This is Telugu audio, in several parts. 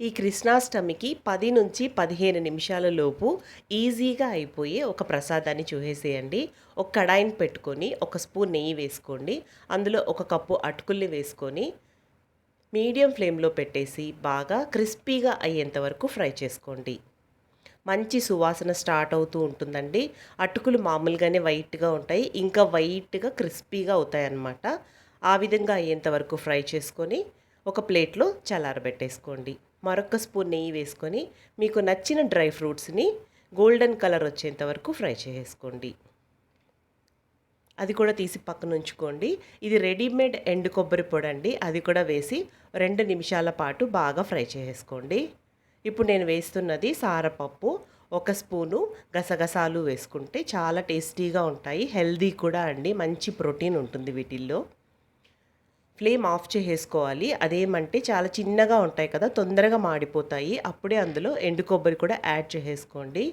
ఈ కృష్ణాష్టమికి పది నుంచి పదిహేను నిమిషాల లోపు ఈజీగా అయిపోయే ఒక ప్రసాదాన్ని చూసేసేయండి. ఒక కడాయిని పెట్టుకొని ఒక స్పూన్ నెయ్యి వేసుకోండి. అందులో ఒక కప్పు అటుకుల్ని వేసుకొని మీడియం ఫ్లేమ్లో పెట్టేసి బాగా క్రిస్పీగా అయ్యేంత వరకు ఫ్రై చేసుకోండి. మంచి సువాసన స్టార్ట్ అవుతూ ఉంటుందండి. అటుకులు మామూలుగానే వైట్గా ఉంటాయి. ఇంకా వైట్గా క్రిస్పీగా అవుతాయి అన్నమాట ఆ విధంగా అయ్యేంత వరకు ఫ్రై చేసుకొని ఒక ప్లేట్లో చల్లారబెట్టేసుకోండి. మరొక స్పూన్ నెయ్యి వేసుకొని మీకు నచ్చిన డ్రై ఫ్రూట్స్ని గోల్డెన్ కలర్ వచ్చేంత వరకు ఫ్రై చేసుకోండి అది కూడా తీసి పక్కన ఉంచుకోండి. ఇది రెడీమేడ్ ఎండు కొబ్బరి పొడి అండి. అది కూడా వేసి రెండు నిమిషాల పాటు బాగా ఫ్రై చేసుకోండి ఇప్పుడు నేను వేస్తున్నది సారపప్పు. ఒక స్పూను గసగసాలు వేసుకుంటే చాలా టేస్టీగా ఉంటాయి. హెల్దీ కూడా అండి. మంచి ప్రోటీన్ ఉంటుంది వీటిల్లో. ఫ్లేమ్ ఆఫ్ చేసేసుకోవాలి. అదేమంటే చాలా చిన్నగా ఉంటాయి కదా తొందరగా మాడిపోతాయి. అప్పుడే అందులో ఎండు కొబ్బరి కూడా యాడ్ చేసేసుకోండి.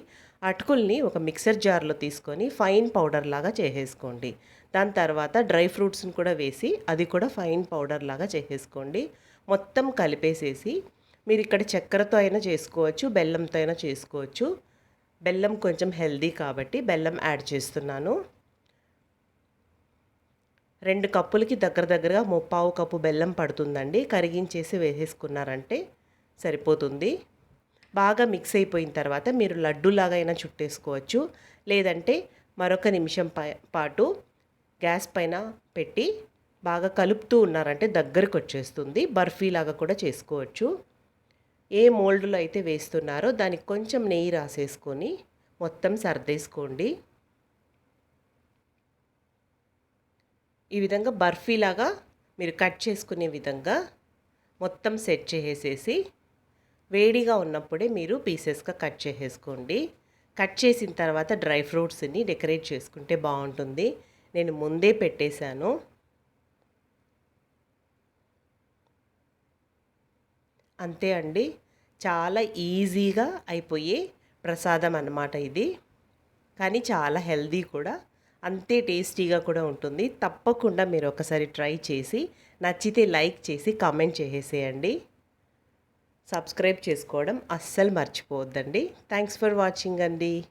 అటుకుల్ని ఒక మిక్సర్ జార్లో తీసుకొని ఫైన్ పౌడర్ లాగా చేసేసుకోండి. దాని తర్వాత డ్రై ఫ్రూట్స్ని కూడా వేసి అది కూడా ఫైన్ పౌడర్ లాగా చేసేసుకోండి. మొత్తం కలిపేసేసి మీరు ఇక్కడ చక్కెరతో అయినా చేసుకోవచ్చు బెల్లంతో అయినా చేసుకోవచ్చు. బెల్లం కొంచెం హెల్దీ కాబట్టి బెల్లం యాడ్ చేస్తున్నాను. రెండు కప్పులకి దగ్గర దగ్గరగా ముప్పావు కప్పు బెల్లం పడుతుందండి. కరిగించేసి వేసేసుకున్నారంటే సరిపోతుంది. బాగా మిక్స్ అయిపోయిన తర్వాత మీరు లడ్డూలాగా అయినా చుట్టేసుకోవచ్చు. లేదంటే మరొక నిమిషం పాటు గ్యాస్ పైన పెట్టి బాగా కలుపుతూ ఉన్నారంటే దగ్గరకు వచ్చేస్తుంది. బర్ఫీలాగా కూడా చేసుకోవచ్చు. ఏ మోల్డ్లో అయితే వేస్తున్నారో దానికి కొంచెం నెయ్యి రాసేసుకొని మొత్తం సర్దేసుకోండి. ఈ విధంగా బర్ఫీలాగా మీరు కట్ చేసుకునే విధంగా మొత్తం సెట్ చేసేసి వేడిగా ఉన్నప్పుడే మీరు పీసెస్గా కట్ చేసేసుకోండి. కట్ చేసిన తర్వాత డ్రై ఫ్రూట్స్ని డెకరేట్ చేసుకుంటే బాగుంటుంది. నేను ముందే పెట్టేశాను. అంతే అండి. చాలా ఈజీగా అయిపోయే ప్రసాదం అన్నమాట ఇది. కానీ చాలా హెల్దీ కూడా. అంతే టేస్టీగా కూడా ఉంటుంది. తప్పకుండా మీరు ఒకసారి ట్రై చేసి నచ్చితే లైక్ చేసి కామెంట్ చేసేసేయండి. సబ్స్క్రైబ్ చేసుకోవడం అస్సలు మర్చిపోవద్దండి. థ్యాంక్స్ ఫర్ వాచింగ్ అండి.